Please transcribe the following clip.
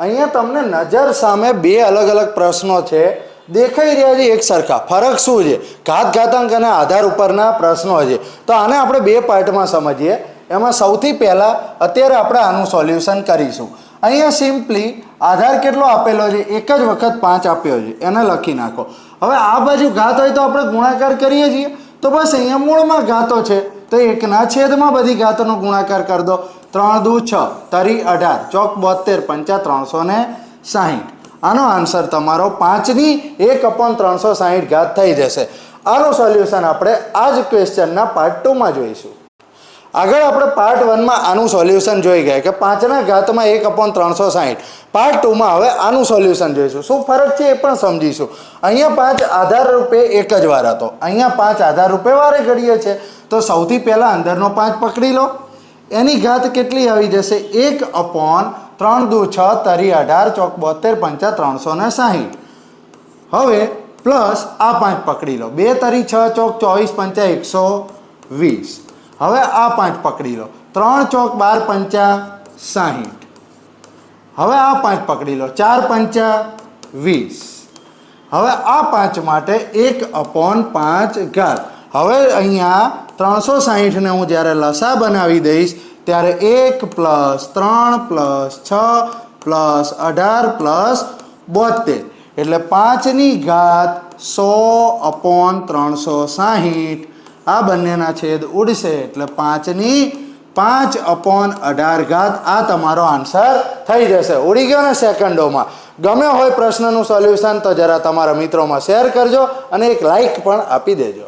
અહીંયા તમને નજર સામે બે અલગ અલગ પ્રશ્નો છે. દેખાઈ રહ્યા છે એક સરખા. ફરક શું છે? ઘાત ઘાતાંક અને આધાર ઉપરના પ્રશ્નો છે. તો આને આપણે બે પાર્ટમાં સમજીએ. એમાં સૌથી પહેલાં અત્યારે આપણે આનું સોલ્યુશન કરીશું. અહીંયા સિમ્પલી આધાર કેટલો આપેલો છે? એક જ વખત પાંચ આપ્યો છે. એને લખી નાખો. હવે આ બાજુ ઘાત હોય તો આપણે ગુણાકાર કરીએ છીએ. તો બસ અહીંયા મૂળમાં ઘાતો છે. તો એકના છેદમાં બધી ઘાતોનો ગુણાકાર કરી દો. ત્રણ દુ છ, તરી અઢાર, ચોક બોતેર પંચા ત્રણસો ને સાહીઠ. આનો આન્સર તમારો પાંચની એક અપોન ત્રણસો સાહીઠ ઘાત થઈ જશે. આનું સોલ્યુશન આપણે આ જ ક્વેશ્ચનના પાર્ટ ટુમાં જોઈશું. આગળ આપણે પાર્ટ વનમાં આનું સોલ્યુશન જોઈ ગયા કે પાંચના ઘાતમાં એક અપોન ત્રણસો સાહીઠ. પાર્ટ ટુમાં હવે આનું સોલ્યુશન જોઈશું. શું ફરક છે એ પણ સમજીશું. અહીંયા પાંચ આધાર રૂપે એક જ વાર હતો. અહીંયા પાંચ આધાર રૂપે વારે ઘડીએ છે. તો સૌથી પહેલાં અંદરનો પાંચ પકડી લો. એની ઘાત કેટલી આવી જશે? એક અપોન ત્રણ દુ છ તરી અઢાર ચોક બોતેર પંચા ત્રણસો ને સાહીઠ. હવે પ્લસ આ પાંચ પકડી લો. બે તરી છ ચોક ચોવીસ પંચા એકસો વીસ. હવે આ પાંચ પકડી લો. ત્રણ ચોક બાર પંચા સાહીઠ. હવે આ પાંચ પકડી લો. ચાર પંચા વીસ. હવે આ પાંચ માટે એક અપોન પાંચ ઘાત. હવે અહીંયા ત્રણસો સાહીઠને હું જ્યારે લસા બનાવી દઈશ, ત્યારે એક પ્લસ ત્રણ પ્લસ છ પ્લસ અઢાર પ્લસ બોતેર એટલે પાંચની ઘાત સો અપોન ત્રણસો સાહીઠ. આ બંનેના છેદ ઉડશે, એટલે પાંચની પાંચ અપોન અઢાર ઘાત, આ તમારો આન્સર થઈ જશે. ઉડી ગયો ને સેકન્ડોમાં. ગમે હોય પ્રશ્નનું સોલ્યુશન તો જરા તમારા મિત્રોમાં શેર કરજો અને એક લાઈક પણ આપી દેજો.